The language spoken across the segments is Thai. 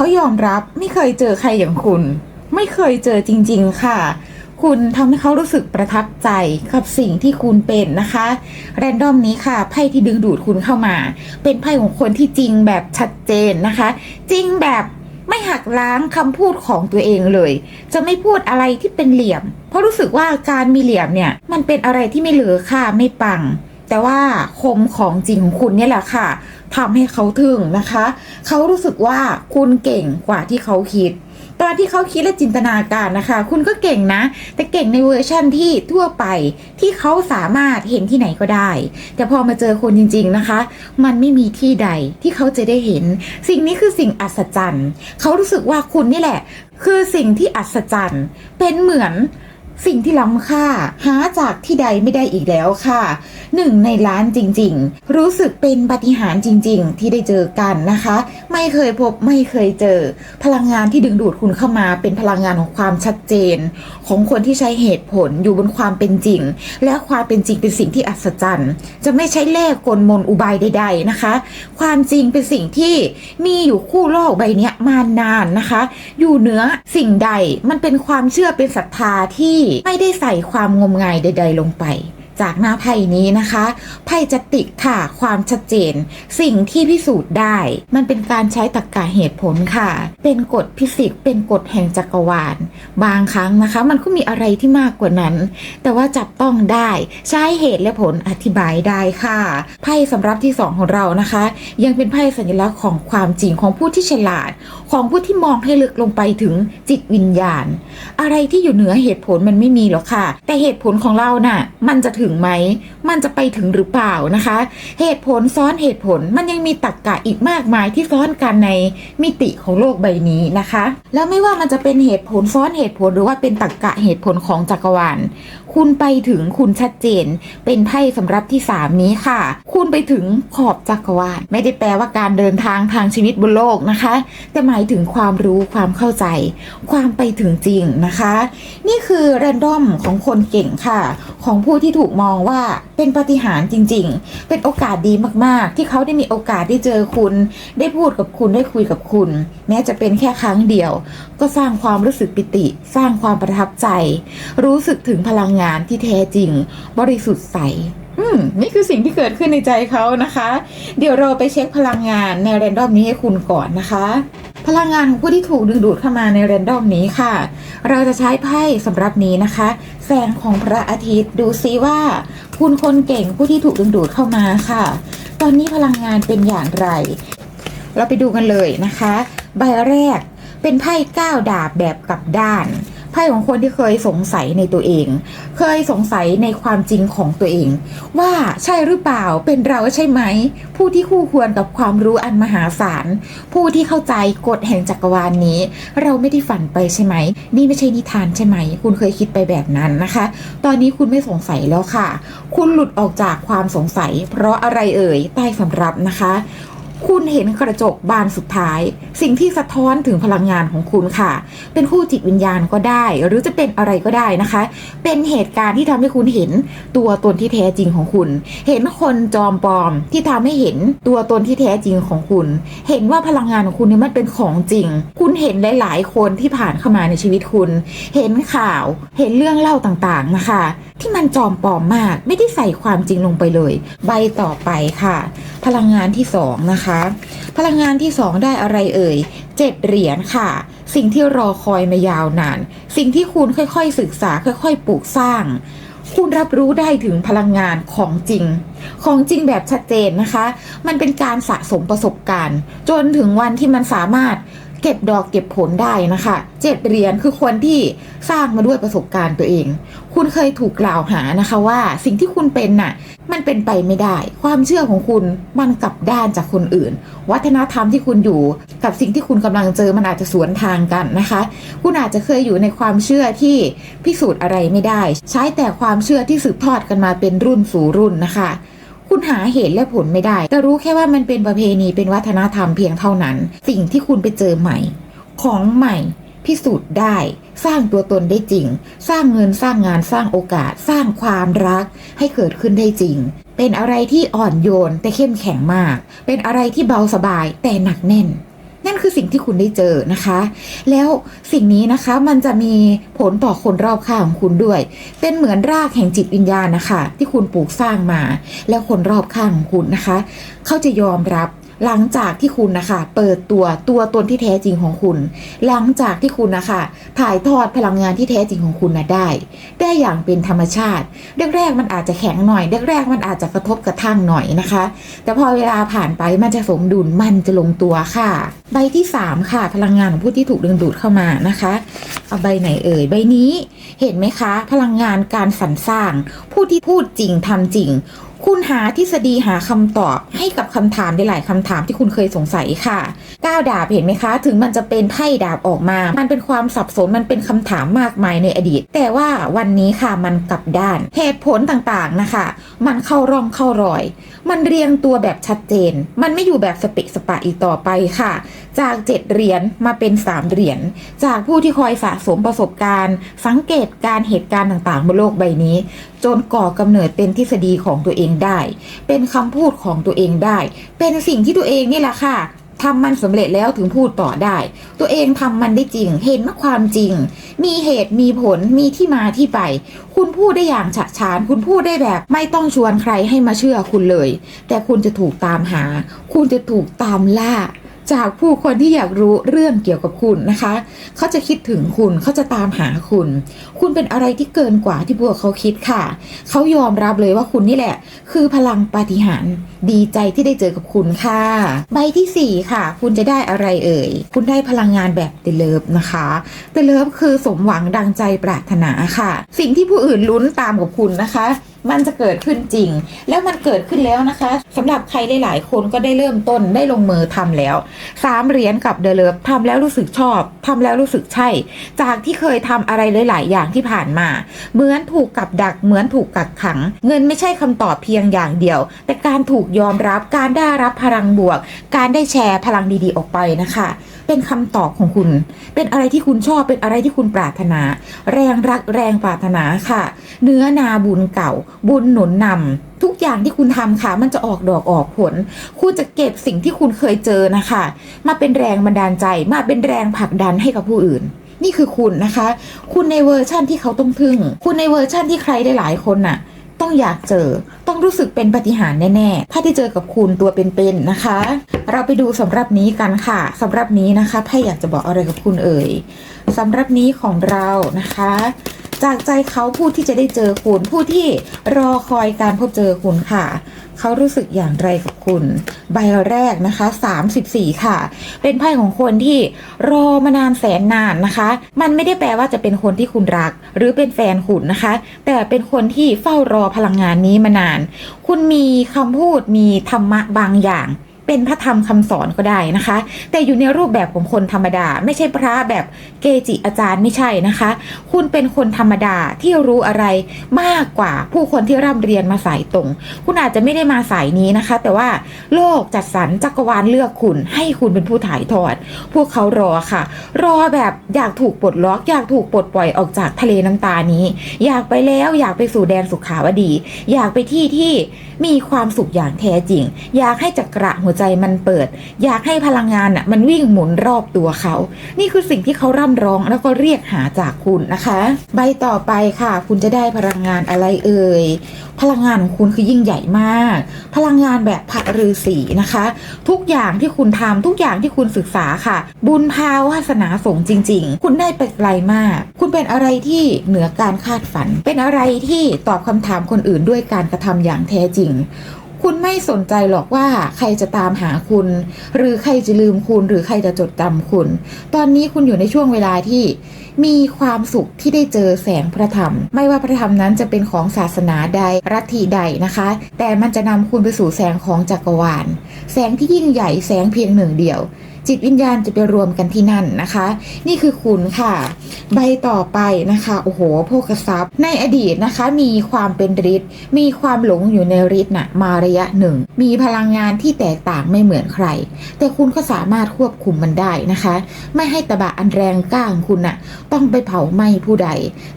เขายอมรับไม่เคยเจอใครอย่างคุณ ไม่เคยเจอจริง ๆ ค่ะ คุณทำให้เขารู้สึกประทับใจกับสิ่งที่คุณเป็นนะคะ แรนดอมนี้ค่ะไพ่ที่ดึงดูดคุณเข้ามา เป็นไพ่ของคนที่จริงแบบชัดเจนนะคะ จริงแบบไม่หักล้างคำพูดของตัวเองเลย จะไม่พูดอะไรที่เป็นเหลี่ยม เพราะรู้สึกว่าการมีเหลี่ยมเนี่ย มันเป็นอะไรที่ไม่เหลือค่าไม่ปัง แต่ว่าคมของจริงของคุณเนี่ยแหละค่ะ ทำให้เขาถึงนะคะ เขารู้สึกว่าคุณเก่งกว่าที่เขาคิด ตอนที่เขาคิดและจินตนาการนะคะ คุณก็เก่งนะ แต่เก่งในเวอร์ชั่นที่ทั่วไปที่เขาสามารถเห็นที่ไหนก็ได้ แต่พอมาเจอคนจริง ๆนะคะ มันไม่มีที่ใดที่เขาจะได้เห็น สิ่งนี้คือสิ่งอัศจรรย์ เขารู้สึกว่าคุณนี่แหละ คือสิ่งที่อัศจรรย์ เป็นเหมือน สิ่งที่ล้ำค่า หาจากที่ใดไม่ได้อีกแล้วค่ะหนึ่งในล้านจริง ๆ รู้สึกเป็นปฏิหารจริง ๆ ที่ได้เจอกันนะคะ ไม่เคยพบไม่เคยเจอ พลังงานที่ดึงดูดคุณเข้ามาเป็นพลังงานของความชัดเจน ของคนที่ใช้เหตุผลอยู่บนความเป็นจริง และความเป็นจริงเป็นสิ่งที่อัศจรรย์ จะไม่ใช้เล่กลมนอุบายใด ๆนะคะ ความจริงเป็นสิ่งที่มีอยู่คู่โลกใบนี้มานานนะคะ อยู่เหนือสิ่งใดมันเป็นความเชื่อเป็นศรัทธาที่ไม่ได้ใส่ความงมงายใด ๆ ลงไป จากหน้าไพ่นี้นะคะไพ่จะติกค่ะความชัดเจน สิ่งที่พิสูจน์ได้ มันเป็นการใช้ตรรกะเหตุผลค่ะ เป็นกฎฟิสิกส์เป็นกฎแห่งจักรวาล บางครั้งนะคะ มันก็มีอะไรที่มากกว่านั้น แต่ว่าจับต้องได้ใช้เหตุและผลอธิบายได้ค่ะไพ่สำรับที่สองของเรานะคะ ยังเป็นไพ่สัญลักษณ์ของความจริงของผู้ที่ฉลาด ของผู้ที่มองให้ลึกลงไปถึงจิตวิญญาณ อะไรที่อยู่เหนือเหตุผลมันไม่มีหรอกค่ะ แต่เหตุผลของเราน่ะ มันจะถึงไหม มันจะไปถึงหรือเปล่านะคะ เหตุผลซ้อนเหตุผลมันยังมีตรรกกะอีกมากมายที่ซ้อนกันในมิติของโลกใบนี้นะคะ แล้วไม่ว่ามันจะเป็นเหตุผลซ้อนเหตุผลหรือว่าเป็นตรรกกะเหตุผลของจักรวาลคุณไปถึงคุณชัดเจน เป็นไพ่สำรับที่ 3 นี้ค่ะ คุณไปถึงขอบจักรวาลไม่ได้แปลว่าการเดินทางทางชีวิตบนโลกนะคะ แต่หมายถึงความรู้ความเข้าใจ ความไปถึงจริงนะคะ นี่คือแรนดอมของคนเก่งค่ะ ของผู้ที่ถูกมองว่าเป็นปฏิหารจริง ๆ เป็นโอกาสดีมากๆ ที่เขาได้มีโอกาสได้เจอคุณ ได้พูดกับคุณได้คุยกับคุณ แม้จะเป็นแค่ครั้งเดียว ก็สร้างความรู้สึกปิติ สร้างความประทับใจ รู้สึกถึงพลังงานที่แท้จริง บริสุทธิ์ใสอืมนี่คือสิ่งที่เกิดขึ้นในใจเขานะคะ เดี๋ยวเราไปเช็คพลังงานในแรนดอมนี้ให้คุณก่อนนะคะ พลังงานของผู้ที่ถูกดึงดูดเข้ามาในเรนดอมนี้ค่ะ เราจะใช้ไพ่สำหรับนี้นะคะ แสงของพระอาทิตย์ดูซิว่า คุณคนเก่งผู้ที่ถูกดึงดูดเข้ามาค่ะ ตอนนี้พลังงานเป็นอย่างไร เราไปดูกันเลยนะคะ ใบแรกเป็นไพ่ก้าวดาบแบบกลับด้าน ไพ่ของคนที่เคยสงสัยในตัวเอง เคยสงสัยในความจริงของตัวเอง ว่าใช่หรือเปล่าเป็นเราใช่ไหม ผู้ที่คู่ควรกับความรู้อันมหาศาล ผู้ที่เข้าใจกฎแห่งจักรวาลนนี้ เราไม่ได้ฝันไปใช่ไหม นี่ไม่ใช่นิทานใช่ไหม คุณเคยคิดไปแบบนั้นนะคะ ตอนนี้คุณไม่สงสัยแล้วค่ะ คุณหลุดออกจากความสงสัย เพราะอะไรเอ่ยใต้สำรับนะคะ คุณเห็นกระจกบานสุดท้าย สิ่งที่สะท้อนถึงพลังงานของคุณค่ะ เป็นคู่จิตวิญญาณก็ได้ หรือจะเป็นอะไรก็ได้นะคะ เป็นเหตุการณ์ที่ทำให้คุณเห็นตัวตนที่แท้จริงของคุณ เห็นคนจอมปลอมที่ทำให้เห็นตัวตนที่แท้จริงของคุณ เห็นว่าพลังงานของคุณเนี่ยมันเป็นของจริง คุณเห็นหลาย ๆ คนที่ผ่านเข้ามาในชีวิตคุณ เห็นข่าว เห็นเรื่องเล่าต่าง ๆ นะคะ ที่มันจอมปลอมมาก ไม่ได้ใส่ความจริงลงไปเลย ใบต่อไปค่ะ พลังงานที่สองนะคะพลังงานที่สองได้อะไรเอ่ยเจ็ดเหรียญค่ะ สิ่งที่รอคอยมายาวนาน สิ่งที่คุณค่อยๆศึกษาค่อยๆปลูกสร้าง คุณรับรู้ได้ถึงพลังงานของจริง ของจริงแบบชัดเจนนะคะ มันเป็นการสะสมประสบการณ์ จนถึงวันที่มันสามารถเก็บดอกเก็บผลได้นะคะเจ็ดเหรียญคือคนที่สร้างมาด้วยประสบการณ์ตัวเอง คุณเคยถูกกล่าวหานะคะว่าสิ่งที่คุณเป็นน่ะ มันเป็นไปไม่ได้ ความเชื่อของคุณมันกลับด้านจากคนอื่น วัฒนธรรมที่คุณอยู่กับสิ่งที่คุณกำลังเจอมันอาจจะสวนทางกันนะคะ คุณอาจจะเคยอยู่ในความเชื่อที่พิสูจน์อะไรไม่ได้ ใช้แต่ความเชื่อที่สืบทอดกันมาเป็นรุ่นสู่รุ่นนะคะคุณหาเหตุและผลไม่ได้ แต่รู้แค่ว่ามันเป็นประเพณีเป็นวัฒนธรรมเพียงเท่านั้น สิ่งที่คุณไปเจอใหม่ ของใหม่ พิสูจน์ได้ สร้างตัวตนได้จริง สร้างเงินสร้างงานสร้างโอกาส สร้างความรักให้เกิดขึ้นได้จริง เป็นอะไรที่อ่อนโยนแต่เข้มแข็งมาก เป็นอะไรที่เบาสบายแต่หนักแน่น นั่นคือสิ่งที่คุณได้เจอนะคะ แล้วสิ่งนี้นะคะมันจะมีผลต่อคนรอบข้างของคุณด้วย เป็นเหมือนรากแห่งจิตวิญญาณนะคะ ที่คุณปลูกสร้างมา แล้วคนรอบข้างของคุณนะคะ เขาจะยอมรับ หลังจากที่คุณนะคะเปิดตัวตัวตนที่แท้จริงของคุณ หลังจากที่คุณนะคะถ่ายทอดพลังงานที่แท้จริงของคุณนะได้ ได้อย่างเป็นธรรมชาติแรกๆมันอาจจะแข็งหน่อยแรกๆมันอาจจะกระทบกระทั่งหน่อยนะคะ แต่พอเวลาผ่านไปมันจะสมดุลมันจะลงตัวค่ะใบที่ 3 ค่ะ พลังงานของผู้ที่ถูกดึงดูดเข้ามานะคะเอาใบไหนเอ่ยใบนี้เห็นไหมคะ พลังงานการสรรสร้าง ผู้ที่พูดจริงทำจริง คุณหาทฤษฎีหาคำตอบให้กับคำถามได้หลายคำถามที่คุณเคยสงสัยค่ะก้าวดาบเห็นไหมคะ ถึงมันจะเป็นไพ่ดาบออกมา มันเป็นความสับสนมันเป็นคำถามมากมายในอดีต แต่ว่าวันนี้ค่ะมันกลับด้าน เหตุผลต่างๆนะคะ มันเข้าร่องเข้ารอย มันเรียงตัวแบบชัดเจน มันไม่อยู่แบบสเปะสปะอีกต่อไปค่ะ จากเจ็ดเหรียญมาเป็นสามเหรียญจากผู้ที่คอยสะสมประสบการณ์ สังเกตการเหตุการณ์ต่างๆบนโลกใบนี้จนก่อกำเนิดเป็นทฤษฎีของตัวเองได้ เป็นคำพูดของตัวเองได้ เป็นสิ่งที่ตัวเองนี่แหละค่ะทำมันสำเร็จแล้วถึงพูดต่อได้ ตัวเองทำมันได้จริง เห็นความจริง มีเหตุมีผลมีที่มาที่ไป คุณพูดได้อย่างฉะฉาน คุณพูดได้แบบ ไม่ต้องชวนใครให้มาเชื่อคุณเลย แต่คุณจะถูกตามหา คุณจะถูกตามล่า จากผู้คนที่อยากรู้เรื่องเกี่ยวกับคุณนะคะ เขาจะคิดถึงคุณเขาจะตามหาคุณ คุณเป็นอะไรที่เกินกว่าที่พวกเขาคิดค่ะ เขายอมรับเลยว่าคุณนี่แหละ คือพลังปาฏิหาริย์ดีใจที่ได้เจอกับคุณค่ะ ใบที่ 4 ค่ะ คุณจะได้อะไรเอ่ย คุณได้พลังงานแบบเตเลิฟนะคะเตเลิฟคือสมหวังดังใจปรารถนาค่ะ สิ่งที่ผู้อื่นลุ้นตามกับคุณนะคะมันจะเกิดขึ้นจริง แล้วมันเกิดขึ้นแล้วนะคะสำหรับใครหลาย ๆ คนก็ได้เริ่มต้นได้ลงมือทำแล้วสามเหรียญกับเดลเลิฟทำแล้วรู้สึกชอบทำแล้วรู้สึกใช่ จากที่เคยทำอะไรหลาย ๆ อย่างที่ผ่านมา เหมือนถูกกับดักเหมือนถูกกักขัง เงินไม่ใช่คำตอบเพียงอย่างเดียว แต่การถูกยอมรับการได้รับพลังบวก การได้แชร์พลังดี ๆ ออกไปนะคะ เป็นคำตอบของคุณ เป็นอะไรที่คุณชอบเป็นอะไรที่คุณปรารถนา แรงรักแรงปรารถนาค่ะ เนื้อนาบุญเก่า บุญหนุนนำทุกอย่างที่คุณทำค่ะ มันจะออกดอกออกผล คุณจะเก็บสิ่งที่คุณเคยเจอนะคะ มาเป็นแรงบันดาลใจ มาเป็นแรงผลักดันให้กับผู้อื่นนี่คือคุณนะคะ คุณในเวอร์ชั่นที่เขาต้องพึ่ง คุณในเวอร์ชั่นที่ใครได้หลายคนน่ะ ต้องอยากเจอ ต้องรู้สึกเป็นปฏิหารแน่ๆ ถ้าได้เจอกับคุณตัวเป็นๆนะคะ เราไปดูสำหรับนี้กันค่ะสำหรับนี้นะคะไพ่อยากจะบอกอะไรกับคุณเอ่ยสำหรับนี้ของเรานะคะจากใจเขาผู้ที่จะได้เจอคุณผู้ที่รอคอยการพบเจอคุณค่ะ เขารู้สึกอย่างไรกับคุณ ใบแรกนะคะ 34 ค่ะ เป็นไพ่ของคนที่รอมานานแสนนานนะคะ มันไม่ได้แปลว่าจะเป็นคนที่คุณรัก หรือเป็นแฟนคุณนะคะ แต่เป็นคนที่เฝ้ารอพลังงานนี้มานาน คุณมีคำพูดมีธรรมะบางอย่าง เป็นพระธรรมคำสอนก็ได้นะคะ แต่อยู่ในรูปแบบของคนธรรมดา ไม่ใช่พระแบบเกจิอาจารย์ไม่ใช่นะคะ คุณเป็นคนธรรมดาที่รู้อะไรมากกว่าผู้คนที่ร่ำเรียนมาสายตรง คุณอาจจะไม่ได้มาสายนี้นะคะ แต่ว่าโลกจัดสรรจักรวาลเลือกคุณ ให้คุณเป็นผู้ถ่ายทอด พวกเขารอค่ะ รอแบบอยากถูกปลดล็อก อยากถูกปลดปล่อยออกจากทะเลน้ำตานี้ อยากไปแล้วอยากไปสู่แดนสุขาวดี อยากไปที่ที่มีความสุขอย่างแท้จริง อยากให้จักระหัวใจมันเปิด อยากให้พลังงานอะมันวิ่งหมุนรอบตัวเขา นี่คือสิ่งที่เขาร่ำร้องแล้วก็เรียกหาจากคุณนะคะ ใบต่อไปค่ะ คุณจะได้พลังงานอะไรเอ่ยพลังงานของคุณคือยิ่งใหญ่มาก พลังงานแบบพระฤาษีนะคะ ทุกอย่างที่คุณทำทุกอย่างที่คุณศึกษาค่ะ บุญพาวาสนาส่งจริง ๆ คุณได้ไปไกลมาก คุณเป็นอะไรที่เหนือการคาดฝัน เป็นอะไรที่ตอบคำถามคนอื่นด้วยการกระทำอย่างแท้จริง คุณไม่สนใจหรอกว่าใครจะตามหาคุณ หรือใครจะลืมคุณ หรือใครจะจดจำคุณ ตอนนี้คุณอยู่ในช่วงเวลาที่มีความสุขที่ได้เจอแสงพระธรรม ไม่ว่าพระธรรมนั้นจะเป็นของศาสนาใดรัฐิใดนะคะ แต่มันจะนำคุณไปสู่แสงของจักรวาล แสงที่ยิ่งใหญ่แสงเพียงหนึ่งเดียว จิตวิญญาณจะไปรวมกันที่นั่นนะคะ นี่คือคุณค่ะ ใบต่อไปนะคะโอ้โหโภกทรัพย์ ในอดีตนะคะ มีความเป็นฤทธิ์มีความหลงอยู่ในฤทธิ์น่ะมาระยะหนึ่ง มีพลังงานที่แตกต่างไม่เหมือนใคร แต่คุณก็สามารถควบคุมมันได้นะคะ ไม่ให้ตะบะอันแรงกล้าของคุณน่ะต้องไปเผาไหม้ผู้ใด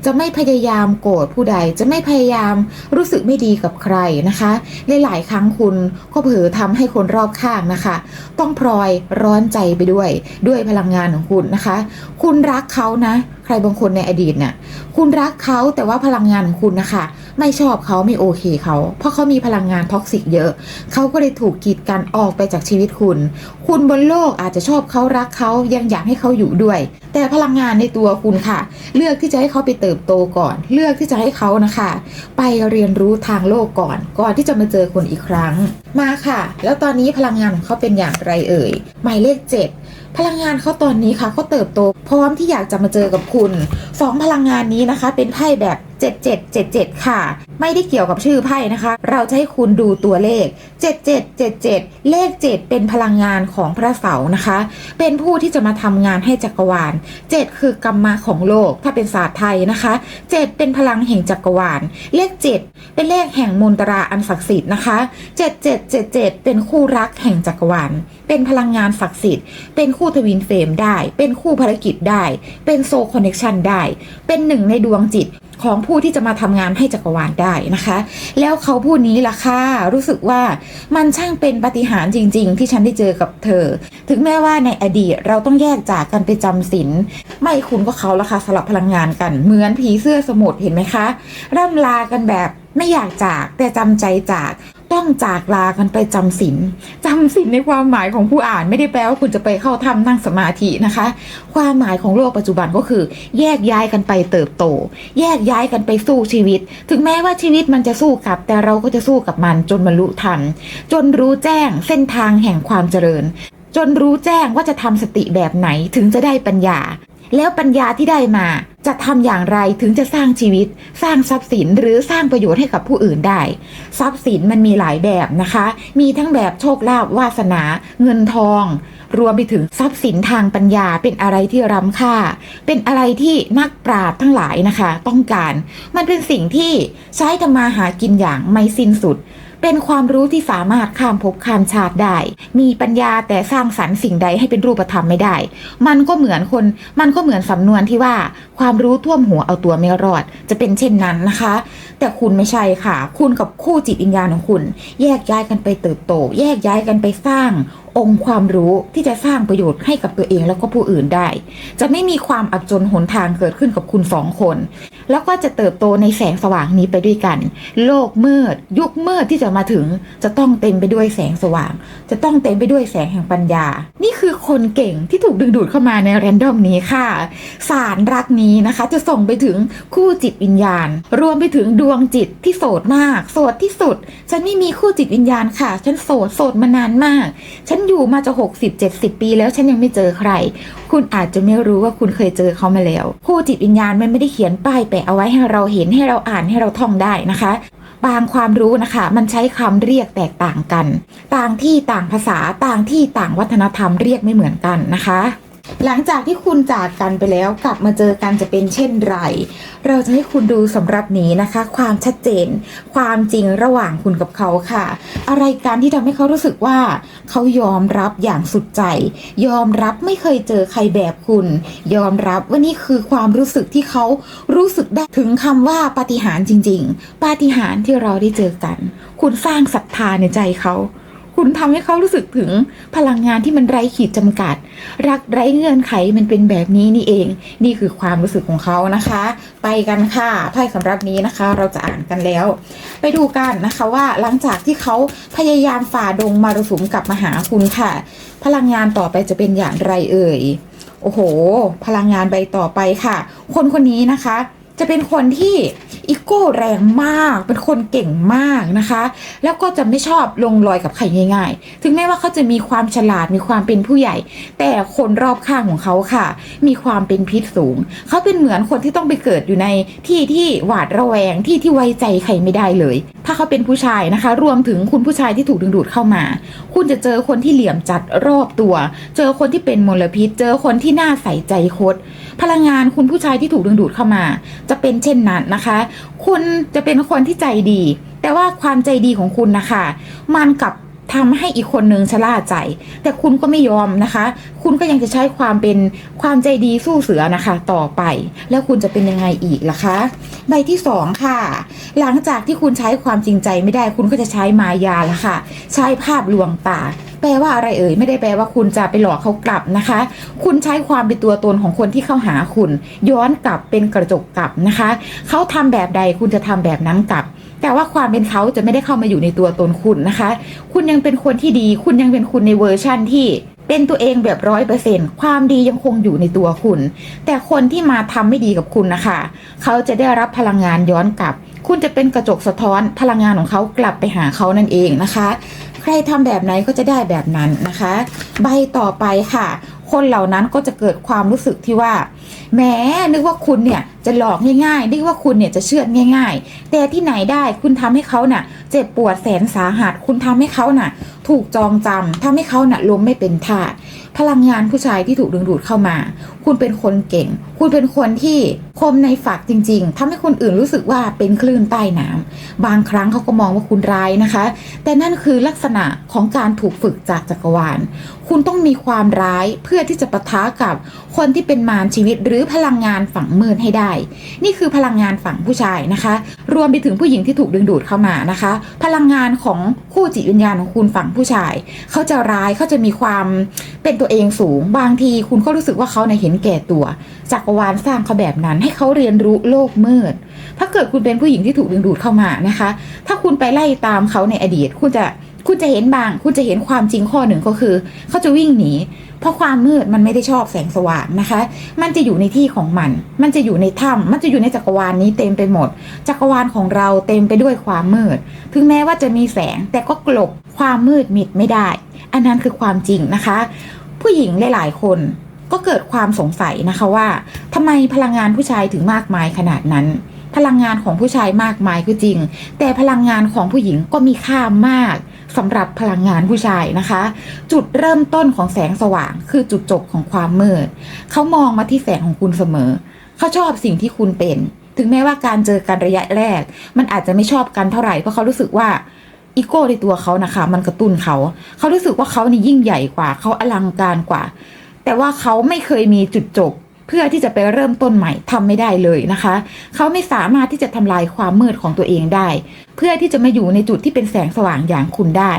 จะไม่พยายามโกรธผู้ใด จะไม่พยายามรู้สึกไม่ดีกับใครนะคะหลายๆครั้งคุณก็เผลอทำให้คนรอบข้างนะคะ ต้องพลอยร้อนใจไปด้วย ด้วยพลังงานของคุณนะคะ คุณรักเขานะ ใครบางคนในอดีตน่ะคุณรักเขาแต่ว่าพลังงานของคุณนะคะ ไม่ชอบเขาไม่โอเคเขา เพราะเขามีพลังงานท็อกซิกเยอะ เขาก็เลยถูกกีดกันออกไปจากชีวิตคุณคุณบนโลกอาจจะชอบเขารักเขายังอยากให้เขาอยู่ด้วย แต่พลังงานในตัวคุณค่ะ เลือกที่จะให้เขาไปเติบโตก่อน เลือกที่จะให้เขานะคะ ไปเรียนรู้ทางโลกก่อน ก่อนที่จะมาเจอคนอีกครั้ง มาค่ะ แล้วตอนนี้พลังงานของเขาเป็นอย่างไรเอ่ยหมายเลข 7 พลังงานเขาตอนนี้ค่ะเขาเติบโต พร้อมที่อยากจะมาเจอกับคุณสองพลังงานนี้นะคะ เป็นไพ่แบบ7777 ค่ะ ไม่ได้เกี่ยวกับชื่อไพ่นะคะ เราจะให้คุณดูตัวเลข 7777 เลข 7 เป็นพลังงานของพระเสาร์นะคะ เป็นผู้ที่จะมาทำงานให้จักรวาล 7 คือกรรมะของโลก ถ้าเป็นศาสตร์ไทยนะคะ 7 เป็นพลังแห่งจักรวาล เลข 7 เป็นเลขแห่งมนตราอันศักดิ์สิทธิ์นะคะ 7777 เป็นคู่รักแห่งจักรวาล เป็นพลังงานศักดิ์สิทธิ์เเป็นคู่ทวินเฟรมได้ เป็นคู่ภารกิจได้ เป็นโซคอนเน c ชันได้ เป็นหนึ่งในดวงจิตของผู้ที่จะมาทำงานให้จักรวาลได้นะคะ แล้วเขาผู้นี้ล่ะค่ะ รู้สึกว่ามันช่างเป็นปฏิหารจริง ๆ ที่ฉันได้เจอกับเธอ ถึงแม้ว่าในอดีตเราต้องแยกจากกันไปจำศีลไม่คุณก็เขาละค่ะสลับพลังงานกัน เหมือนผีเสื้อสมุทรเห็นไหมคะ ร่ำลากันแบบไม่อยากจากแต่จำใจจาก ต้องจากลากันไปจำศีลจำศีลในความหมายของผู้อ่านไม่ได้แปลว่าคุณจะไปเข้าถ้ำนั่งสมาธินะคะ ความหมายของโลกปัจจุบันก็คือ แยกย้ายกันไปเติบโต แยกย้ายกันไปสู้ชีวิต ถึงแม้ว่าชีวิตมันจะสู้กลับ แต่เราก็จะสู้กับมันจนบรรลุธรรมจนรู้แจ้งเส้นทางแห่งความเจริญ จนรู้แจ้งว่าจะทำสติแบบไหนถึงจะได้ปัญญา แล้วปัญญาที่ได้มา จะทำอย่างไรถึงจะสร้างชีวิต สร้างทรัพย์สินหรือสร้างประโยชน์ให้กับผู้อื่นได้ ทรัพย์สินมันมีหลายแบบนะคะ มีทั้งแบบโชคลาภวาสนา เงินทอง รวมไปถึงทรัพย์สินทางปัญญาเป็นอะไรที่ล้ำค่า เป็นอะไรที่นักปราชญ์ทั้งหลายนะคะ ต้องการ มันเป็นสิ่งที่ใช้ทำมาหากินอย่างไม่สิ้นสุด เป็นความรู้ที่สามารถข้ามภพข้ามชาติได้ มีปัญญาแต่สร้างสรรค์สิ่งใดให้เป็นรูปธรรมไม่ได้ มันก็เหมือนคน มันก็เหมือนสำนวนที่ว่า ความรู้ท่วมหัวเอาตัวไม่รอด จะเป็นเช่นนั้นนะคะ แต่คุณไม่ใช่ค่ะ คุณกับคู่จิตวิญญาณของคุณ แยกย้ายกันไปเติบโต แยกย้ายกันไปสร้างองค์ความรู้ที่จะสร้างประโยชน์ให้กับตัวเองแล้วก็ผู้อื่นได้ จะไม่มีความอับจนหนทางเกิดขึ้นกับคุณสองคน แล้วก็จะเติบโตในแสงสว่างนี้ไปด้วยกัน โลกมืด ยุคมืดที่จะมาถึง จะต้องเต็มไปด้วยแสงสว่าง จะต้องเต็มไปด้วยแสงแห่งปัญญา นี่คือคนเก่งที่ถูกดึงดูดเข้ามาในแรนดอมนี้ค่ะ สารรักนี้นะคะ จะส่งไปถึงคู่จิตวิญญาณ รวมไปถึงดวงจิตที่โสดมาก โสดที่สุด ฉันไม่มีคู่จิตวิญญาณค่ะ ฉันโสด โสดมานานมาก ฉันอยู่มาจะ60 70 ปี แล้วฉันยังไม่เจอใคร คุณอาจจะไม่รู้ว่าคุณเคยเจอเขามาแล้วคู่จิตวิญญาณมันไม่ได้เขียนป้ายแปะเอาไว้ให้เราเห็นให้เราอ่านให้เราท่องได้นะคะบางความรู้นะคะ มันใช้คำเรียกแตกต่างกัน ต่างที่ต่างภาษาต่างที่ต่างวัฒนธรรมเรียกไม่เหมือนกันนะคะ หลังจากที่คุณจากกันไปแล้วกลับมาเจอกันจะเป็นเช่นไร เราจะให้คุณดูสำหรับนี้นะคะ ความชัดเจน ความจริงระหว่างคุณกับเขาค่ะ อะไรการที่ทำให้เขารู้สึกว่า เขายอมรับอย่างสุดใจ ยอมรับไม่เคยเจอใครแบบคุณ ยอมรับว่านี่คือความรู้สึกที่เขารู้สึกได้ถึงคำว่าปาฏิหาริย์จริง ๆ ปาฏิหาริย์ที่เราได้เจอกัน คุณสร้างศรัทธาในใจเขา คุณทำให้เขารู้สึกถึงพลังงานที่มันไร้ขีดจำกัด รักไร้เงื่อนไขมันเป็นแบบนี้นี่เอง นี่คือความรู้สึกของเขานะคะ ไปกันค่ะไพ่สำหรับนี้นะคะ เราจะอ่านกันแล้ว ไปดูกันนะคะว่าหลังจากที่เขาพยายามฝ่าดงมารสุมกลับมาหาคุณค่ะ พลังงานต่อไปจะเป็นอย่างไรเอ่ยโอ้โห พลังงานใบต่อไปค่ะ คนคนนี้นะคะ จะเป็นคนที่อีโก้แรงมาก เป็นคนเก่งมากนะคะ แล้วก็จะไม่ชอบลงรอยกับใครง่าย ๆ ถึงแม้ว่าเขาจะมีความฉลาดมีความเป็นผู้ใหญ่ แต่คนรอบข้างของเขาค่ะ มีความเป็นพิษสูง เขาเป็นเหมือนคนที่ต้องไปเกิดอยู่ในที่ที่หวาดระแวงที่ที่ไว้ใจใครไม่ได้เลย ถ้าเขาเป็นผู้ชายนะคะ รวมถึงคุณผู้ชายที่ถูกดึงดูดเข้ามา คุณจะเจอคนที่เหลี่ยมจัดรอบตัว เจอคนที่เป็นมลพิษ เจอคนที่น่าใส่ใจคดพลังงานคุณผู้ชายที่ถูกดึงดูดเข้ามาจะเป็นเช่นนั้นนะคะ คุณจะเป็นคนที่ใจดี แต่ว่าความใจดีของคุณนะคะ มันกับทำให้อีกคนนึงชะล่าใจ แต่คุณก็ไม่ยอมนะคะ คุณก็ยังจะใช้ความเป็นความใจดีสู้เสือนะคะ ต่อไป แล้วคุณจะเป็นยังไงอีกล่ะคะ ใบที่สองค่ะ หลังจากที่คุณใช้ความจริงใจไม่ได้ คุณก็จะใช้มายาละค่ะ ใช้ภาพลวงตา แปลว่าอะไรเอ่ยไม่ได้แปลว่าคุณจะไปหลอกเขากลับนะคะ คุณใช้ความเป็นตัวตนของคนที่เข้าหาคุณ ย้อนกลับเป็นกระจกกลับนะคะ เขาทำแบบใดคุณจะทำแบบนั้นกลับ แต่ว่าความเป็นเขาจะไม่ได้เข้ามาอยู่ในตัวตนคุณนะคะ คุณยังเป็นคนที่ดี คุณยังเป็นคุณในเวอร์ชั่นที่เป็นตัวเองแบบร้อยเปอร์เซ็นความดียังคงอยู่ในตัวคุณ แต่คนที่มาทำไม่ดีกับคุณนะคะ เขาจะได้รับพลังงานย้อนกลับ คุณจะเป็นกระจกสะท้อนพลังงานของเขากลับไปหาเขานั่นเองนะคะ ใครทำแบบไหนก็จะได้แบบนั้นนะคะ ใบต่อไปค่ะ คนเหล่านั้นก็จะเกิดความรู้สึกที่ว่าแหมนึกว่าคุณเนี่ยจะหลอกง่ายๆ นึกว่าคุณเนี่ยจะเชื่อดง่ายๆ แต่ที่ไหนได้คุณทำให้เขาน่ะ เจ็บปวดแสนสาหัส คุณทำให้เขาน่ะ ถูกจองจำทำให้เขาน่ะล้มไม่เป็นท่าพลังงานผู้ชายที่ถูกดึงดูดเข้ามา คุณเป็นคนเก่ง คุณเป็นคนที่คมในฝักจริง ๆทำให้คนอื่นรู้สึกว่าเป็นคลื่นใต้น้ำบางครั้งเขาก็มองว่าคุณร้ายนะคะ แต่นั่นคือลักษณะของการถูกฝึกจากจักรวาล คุณต้องมีความร้ายเพื่อที่จะปะทะกับคนที่เป็นมารชีวิตหรือพลังงานฝังมืดให้ได้ นี่คือพลังงานฝั่งผู้ชายนะคะ รวมไปถึงผู้หญิงที่ถูกดึงดูดเข้ามานะคะ พลังงานของคู่จิตวิญญาณของคุณฝั่งผู้ชาย เขาจะร้ายเขาจะมีความเป็นตัวเองสูง บางทีคุณก็รู้สึกว่าเขาในเห็นแก่ตัวจักรวาลสร้างเขาแบบนั้นให้เขาเรียนรู้โลกมืด ถ้าเกิดคุณเป็นผู้หญิงที่ถูกดึงดูดเข้ามานะคะ ถ้าคุณไปไล่ตามเขาในอดีตคุณจะ คุณจะเห็นบาง คุณจะเห็นความจริงข้อหนึ่งก็คือ เขาจะวิ่งหนี เพราะความมืดมันไม่ได้ชอบแสงสว่างนะคะ มันจะอยู่ในที่ของมัน มันจะอยู่ในถ้ำมันจะอยู่ในจักรวาลนี้เต็มไปหมด จักรวาลของเราเต็มไปด้วยความมืด ถึงแม้ว่าจะมีแสงแต่ก็กลบความมืดมิดไม่ได้ อันนั้นคือความจริงนะคะ ผู้หญิงหลายๆคนก็เกิดความสงสัยนะคะว่าทำไมพลังงานผู้ชายถึงมากมายขนาดนั้นพลังงานของผู้ชายมากมายก็จริง แต่พลังงานของผู้หญิงก็มีค่ามาก สำหรับพลังงานผู้ชายนะคะ จุดเริ่มต้นของแสงสว่างคือจุดจบของความมืด เขามองมาที่แสงของคุณเสมอ เขาชอบสิ่งที่คุณเป็น ถึงแม้ว่าการเจอกันระยะแรก มันอาจจะไม่ชอบกันเท่าไหร่เพราะเขารู้สึกว่าอีโก้ในตัวเขานะคะ มันกระตุ้นเขา เขารู้สึกว่าเขานี่ยิ่งใหญ่กว่า เขาอลังการกว่า แต่ว่าเขาไม่เคยมีจุดจบ พื่อที่จะไปเริ่มต้นใหม่ทำไม่ได้เลยนะคะ เขาไม่สามารถที่จะทำลายความมืดของตัวเองได้ เพื่อที่จะมาอยู่ในจุดที่เป็นแสงสว่างอย่างคุณได้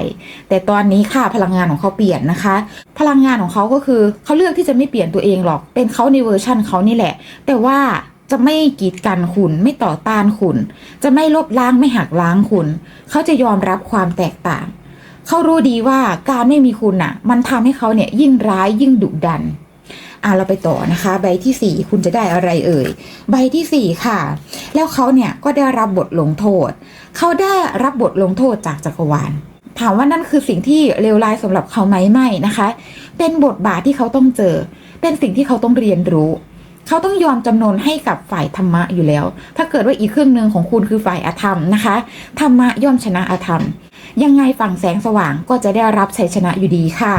แต่ตอนนี้ค่ะพลังงานของเขาเปลี่ยนนะคะ พลังงานของเขาก็คือเขาเลือกที่จะไม่เปลี่ยนตัวเองหรอก เป็นเขาในเวอร์ชั่นเขานี่แหละ แต่ว่าจะไม่กีดกันคุณไม่ต่อต้านคุณ จะไม่ลบล้างไม่หักล้างคุณ เขาจะยอมรับความแตกต่าง เขารู้ดีว่าการไม่มีคุณน่ะ มันทำให้เขาเนี่ยยิ่งร้ายยิ่งดุดัน อะเราไปต่อนะคะ ใบที่สี่คุณจะได้อะไรเอ่ย ใบที่สี่ค่ะ แล้วเขาเนี่ยก็ได้รับบทลงโทษ เขาได้รับบทลงโทษจากจักรวาลถามว่านั่นคือสิ่งที่เลวร้ายสำหรับเขาไหมไม่นะคะ เป็นบทบาทที่เขาต้องเจอ เป็นสิ่งที่เขาต้องเรียนรู้ เขาต้องยอมจำนนให้กับฝ่ายธรรมะอยู่แล้ว ถ้าเกิดว่าอีกครึ่งหนึ่งของคุณคือฝ่ายอธรรมนะคะ ธรรมะย่อมชนะอธรรม ยังไงฝั่งแสงสว่างก็จะได้รับชัยชนะอยู่ดีค่ะ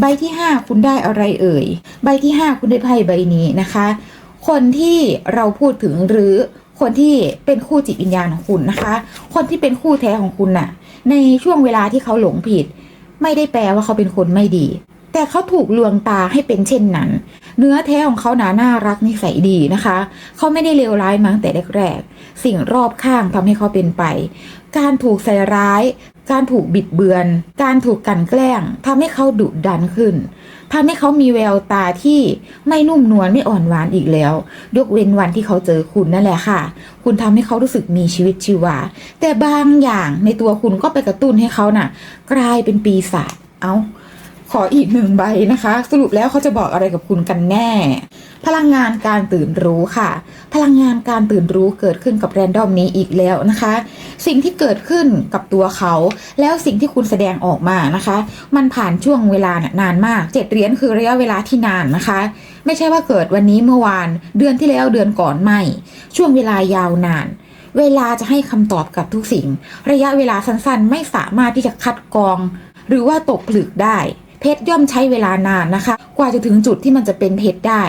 ใบที่ 5 คุณได้อะไรเอ่ย ใบที่ 5 คุณได้ไพ่ใบนี้นะคะ คนที่เราพูดถึงหรือคนที่เป็นคู่จิตวิญญาณของคุณนะคะ คนที่เป็นคู่แท้ของคุณน่ะ ในช่วงเวลาที่เขาหลงผิด ไม่ได้แปลว่าเขาเป็นคนไม่ดี แต่เขาถูกลวงตาให้เป็นเช่นนั้น เนื้อแท้ของเขาหนาน่ารักนิสัยดีนะคะ เขาไม่ได้เลวร้ายมั้งแต่แรกๆ สิ่งรอบข้างทำให้เขาเป็นไป การถูกใส่ร้าย การถูกบิดเบือน การถูกกันแกล้งทำให้เขาดุดันขึ้นทำให้เขามีแววตาที่ไม่นุ่มนวลไม่อ่อนหวานอีกแล้ว ยกเว้นวันที่เขาเจอคุณนั่นแหละค่ะ คุณทำให้เขารู้สึกมีชีวิตชีวา แต่บางอย่างในตัวคุณก็ไปกระตุ้นให้เขาน่ะ กลายเป็นปีศาจเอ้า ขออีกหนึ่งใบนะคะ สรุปแล้วเขาจะบอกอะไรกับคุณกันแน่ พลังงานการตื่นรู้ค่ะ พลังงานการตื่นรู้เกิดขึ้นกับแรนดอมนี้อีกแล้วนะคะ สิ่งที่เกิดขึ้นกับตัวเขา แล้วสิ่งที่คุณแสดงออกมานะคะ มันผ่านช่วงเวลานานมากเจ็ดเหรียญคือระยะเวลาที่นานนะคะ ไม่ใช่ว่าเกิดวันนี้เมื่อวาน เดือนที่แล้วเดือนก่อนไม่ ช่วงเวลายาวนานเวลาจะให้คำตอบกับทุกสิ่ง ระยะเวลาสั้นๆ ไม่สามารถที่จะคัดกรอง หรือว่าตกผลึกได้ เพชรย่อมใช้เวลานานนะคะ กว่าจะถึงจุดที่มันจะเป็นเพชรได้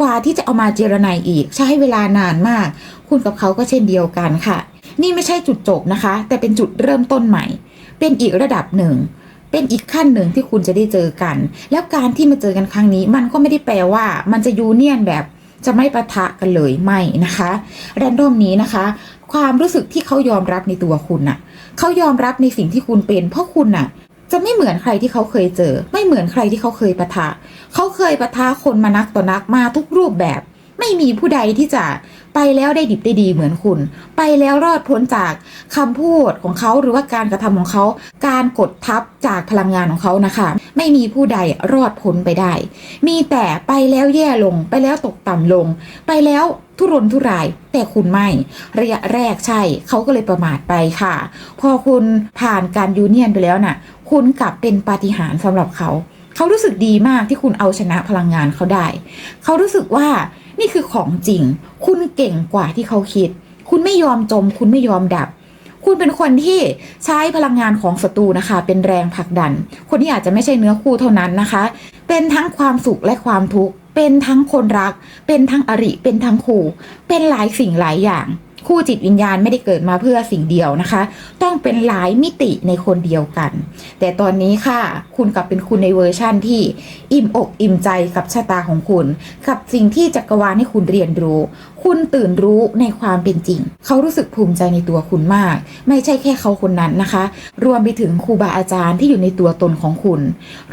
กว่าที่จะเอามาเจรไนอีก ใช้เวลานานมาก คุณกับเขาก็เช่นเดียวกันค่ะ นี่ไม่ใช่จุดจบนะคะ แต่เป็นจุดเริ่มต้นใหม่ เป็นอีกระดับหนึ่งเป็นอีกขั้นหนึ่งที่คุณจะได้เจอกัน แล้วการที่มาเจอกันครั้งนี้ มันก็ไม่ได้แปลว่า มันจะยูเนียนแบบจะไม่ปะทะกันเลยไม่นะคะแรนดอมนี้นะคะ ความรู้สึกที่เขายอมรับในตัวคุณน่ะ เขายอมรับในสิ่งที่คุณเป็น เพราะคุณน่ะ จะไม่เหมือนใครที่เขาเคยเจอ ไม่เหมือนใครที่เขาเคยปะทะเขาเคยปะทะคนมานักต่อนักมาทุกรูปแบบ ไม่มีผู้ใดที่จะไปแล้วได้ดิบได้ดีเหมือนคุณ ไปแล้วรอดพ้นจากคำพูดของเขาหรือว่าการกระทำของเขา การกดทับจากพลังงานของเขานะคะ ไม่มีผู้ใดรอดพ้นไปได้ มีแต่ไปแล้วแย่ลง ไปแล้วตกต่ำลง ไปแล้วทุรนทุราย แต่คุณไม่ ระยะแรกใช่เขาก็เลยประมาทไปค่ะ พอคุณผ่านการยูเนียนไปแล้วน่ะ คุณกลับเป็นปาฏิหาริย์สำหรับเขา เขารู้สึกดีมากที่คุณเอาชนะพลังงานเขาได้ เขารู้สึกว่านี่คือของจริง คุณเก่งกว่าที่เขาคิด คุณไม่ยอมจม คุณไม่ยอมดับ คุณเป็นคนที่ใช้พลังงานของศัตรูนะคะ เป็นแรงผลักดัน คนที่อาจจะไม่ใช่เนื้อคู่เท่านั้นนะคะ เป็นทั้งความสุขและความทุกข์ เป็นทั้งคนรัก เป็นทั้งอริ เป็นทั้งคู่ เป็นหลายสิ่งหลายอย่าง คู่จิตวิญญาณไม่ได้เกิดมาเพื่อสิ่งเดียวนะคะ ต้องเป็นหลายมิติในคนเดียวกัน แต่ตอนนี้ค่ะ คุณกลับเป็นคุณในเวอร์ชั่นที่อิ่มอกอิ่มใจกับชะตาของคุณ กับสิ่งที่จักรวาลให้คุณเรียนรู้ คุณตื่นรู้ในความเป็นจริง เขารู้สึกภูมิใจในตัวคุณมาก ไม่ใช่แค่เขาคนนั้นนะคะ รวมไปถึงครูบาอาจารย์ที่อยู่ในตัวตนของคุณ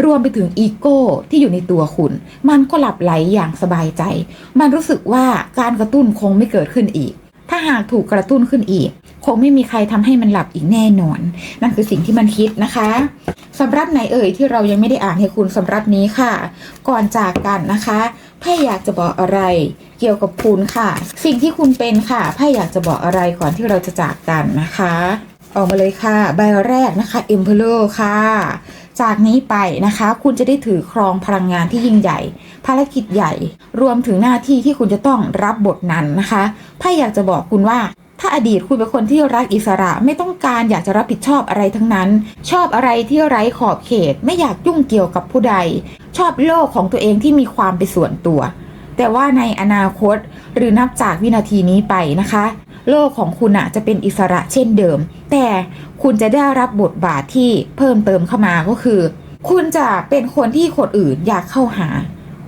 รวมไปถึงอีโก้ที่อยู่ในตัวคุณ มันก็หลับไหลอย่างสบายใจ มันรู้สึกว่าการกระตุ้นคงไม่เกิดขึ้นอีก ถ้าหากถูกกระตุ้นขึ้นอีก คงไม่มีใครทำให้มันหลับอีกแน่นอน นั่นคือสิ่งที่มันคิดนะคะสำหรับไหนเอ่ยที่เรายังไม่ได้อ่านให้คุณสำหรับนี้ค่ะ ก่อนจากกันนะคะไพ่อยากจะบอกอะไร เกี่ยวกับคุณค่ะ สิ่งที่คุณเป็นค่ะไพ่อยากจะบอกอะไรก่อนที่เราจะจากกันนะคะ ออกมาเลยค่ะ ใบแรกนะคะ Emperor ค่ะ จากนี้ไปนะคะ คุณจะได้ถือครองพลังงานที่ยิ่งใหญ่ ภารกิจใหญ่ รวมถึงหน้าที่ที่คุณจะต้องรับบทนั้นนะคะไพ่อยากจะบอกคุณว่าถ้าอดีตคุณเป็นคนที่รักอิสระไม่ต้องการอยากจะรับผิดชอบอะไรทั้งนั้น ชอบอะไรที่ไร้ขอบเขต ไม่อยากยุ่งเกี่ยวกับผู้ใด ชอบโลกของตัวเองที่มีความเป็นส่วนตัว แต่ว่าในอนาคตหรือนับจากวินาทีนี้ไปนะคะ โลกของคุณอะจะเป็นอิสระเช่นเดิม แต่คุณจะได้รับบทบาทที่เพิ่มเติมเข้ามาก็คือ คุณจะเป็นคนที่คนอื่นอยากเข้าหา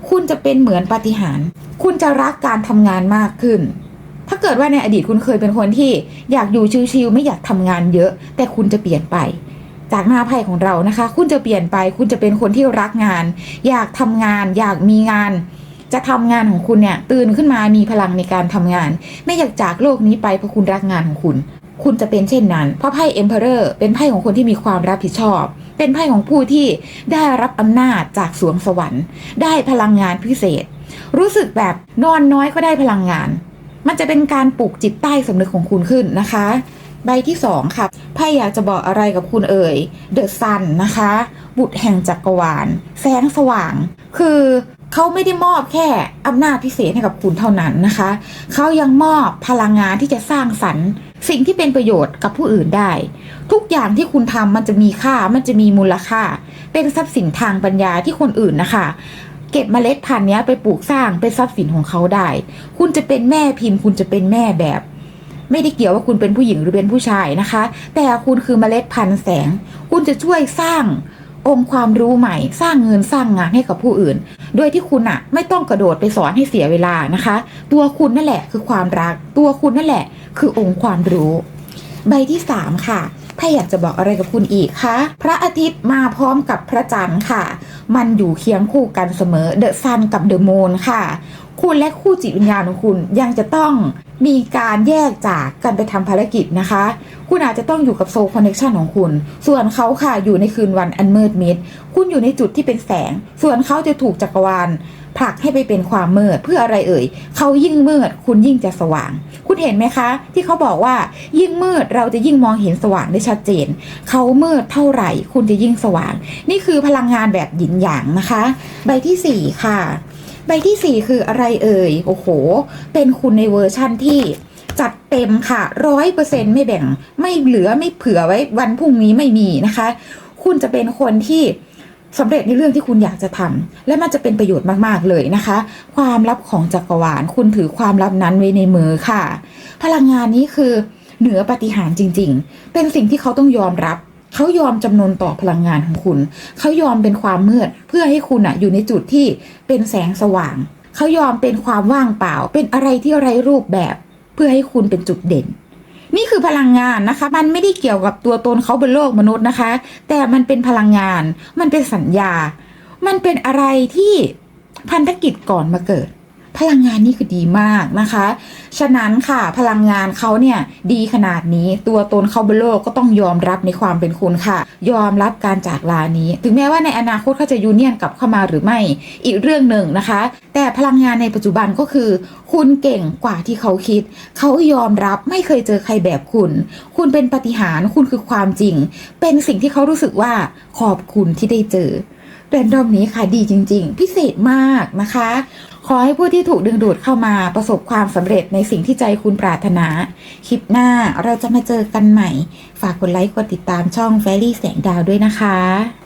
คุณจะเป็นเหมือนปาฏิหาริย์คุณจะรักการทำงานมากขึ้น ถ้าเกิดว่าในอดีตคุณเคยเป็นคนที่อยากอยู่ชิวๆไม่อยากทำงานเยอะ แต่คุณจะเปลี่ยนไปจากหน้าไพ่ของเรานะคะ คุณจะเปลี่ยนไป คุณจะเป็นคนที่รักงาน อยากทำงาน อยากมีงาน จะทำงานของคุณเนี่ยตื่นขึ้นมามีพลังในการทำงาน ไม่อยากจากโลกนี้ไปเพราะคุณรักงานของคุณ คุณจะเป็นเช่นนั้น เพราะไพ่ Emperor เป็นไพ่ของคนที่มีความรับผิดชอบ เป็นไพ่ของผู้ที่ได้รับอำนาจจากสวงสวรรค์ ได้พลังงานพิเศษ รู้สึกแบบนอนน้อยก็ได้พลังงาน มันจะเป็นการปลูกจิตใต้สำนึกของคุณขึ้นนะคะใบที่สองค่ะไพ่อยากจะบอกอะไรกับคุณเอ่ยเดอะซันนะคะ บุตรแห่งจักรวาล แสงสว่าง คือ เขาไม่ได้มอบแค่อำนาจพิเศษให้กับคุณเท่านั้นนะคะ เขายังมอบพลังงานที่จะสร้างสรรค์ สิ่งที่เป็นประโยชน์กับผู้อื่นได้ ทุกอย่างที่คุณทำมันจะมีค่ามันจะมีมูลค่า เป็นทรัพย์สินทางปัญญาที่คนอื่นนะคะเก็บเมล็ดพันธุ์นี้ไปปลูกสร้างเป็นทรัพย์สินของเขาได้ คุณจะเป็นแม่พิมพ์ คุณจะเป็นแม่แบบ ไม่ได้เกี่ยวว่าคุณเป็นผู้หญิงหรือเป็นผู้ชายนะคะ แต่คุณคือเมล็ดพันธุ์แสง คุณจะช่วยสร้าง องค์ความรู้ใหม่ สร้างเงินสร้างงานให้กับผู้อื่น โดยที่คุณอะไม่ต้องกระโดดไปสอนให้เสียเวลานะคะ ตัวคุณนั่นแหละคือความรัก ตัวคุณนั่นแหละ คือองค์ความรู้ ใบที่สามค่ะไพ่อยากจะบอกอะไรกับคุณอีกคะ พระอาทิตย์มาพร้อมกับพระจันทร์ค่ะ มันอยู่เคียงคู่กันเสมอ เดอะซันกับเดอะ o ูนค่ะ คุณและคู่จิตวิญญาณของคุณยังจะต้องมีการแยกจากกันไปทำภารกิจนะคะ คุณอาจจะต้องอยู่กับโซลคอนเน t ชันของคุณ ส่วนเขาค่ะอยู่ในคืนวันอันมืดมิด คุณอยู่ในจุดที่เป็นแสง ส่วนเขาจะถูกจักรวาลผลักให้ไปเป็นความมืดเพื่ออะไรเอ่ย เขายิ่งมืด คุณยิ่งจะสว่าง คุณเห็นไหมคะ ที่เขาบอกว่า ยิ่งมืดเราจะยิ่งมองเห็นสว่างได้ชัดเจน เขามืดเท่าไหร่ คุณจะยิ่งสว่าง นี่คือพลังงานแบบหยินหยางนะคะ ใบที่สี่ค่ะ ใบที่สี่คืออะไรเอ่ย โอ้โห เป็นคุณในเวอร์ชั่นที่จัดเต็มค่ะร้อยเปอร์เซ็นไม่แบ่งไม่เหลือไม่เผื่อไว้วันพรุ่งนี้ไม่มีนะคะ คุณจะเป็นคนที่สำเร็จในเรื่องที่คุณอยากจะทำและมันจะเป็นประโยชน์มาก ๆ เลยนะคะ ความลับของจักรวาล คุณถือความลับนั้นไว้ในมือค่ะ พลังงานนี้คือเหนือปฏิหารจริง ๆ เป็นสิ่งที่เขาต้องยอมรับ เขายอมจำนนต่อพลังงานของคุณ เขายอมเป็นความมืด เพื่อให้คุณอะอยู่ในจุดที่เป็นแสงสว่าง เขายอมเป็นความว่างเปล่า เป็นอะไรที่ไร้รูปแบบ เพื่อให้คุณเป็นจุดเด่น นี่คือพลังงานนะคะ มันไม่ได้เกี่ยวกับตัวตนเขาบนโลกมนุษย์นะคะ แต่มันเป็นพลังงาน มันเป็นสัญญา มันเป็นอะไรที่พันธกิจก่อนมาเกิด พลังงานนี่คือดีมากนะคะ ฉะนั้นค่ะพลังงานเขาเนี่ยดีขนาดนี้ตัวตนเขาบนโลกก็ต้องยอมรับในความเป็นคุณค่ะ ยอมรับการจากลานี้ ถึงแม้ว่าในอนาคตเขาจะยูเนียนกลับเข้ามาหรือไม่อีกเรื่องหนึ่งนะคะ แต่พลังงานในปัจจุบันก็คือ คุณเก่งกว่าที่เขาคิด เขายอมรับไม่เคยเจอใครแบบคุณ คุณเป็นปฏิหารคุณคือความจริง เป็นสิ่งที่เขารู้สึกว่าขอบคุณที่ได้เจอแรนดอมนี้ค่ะดีจริง ๆ พิเศษมากนะคะ ขอให้ผู้ที่ถูกดึงดูดเข้ามาประสบความสำเร็จในสิ่งที่ใจคุณปรารถนา คลิปหน้าเราจะมาเจอกันใหม่ ฝากกดไลค์กดติดตามช่องแฟรี่แสงดาวด้วยนะคะ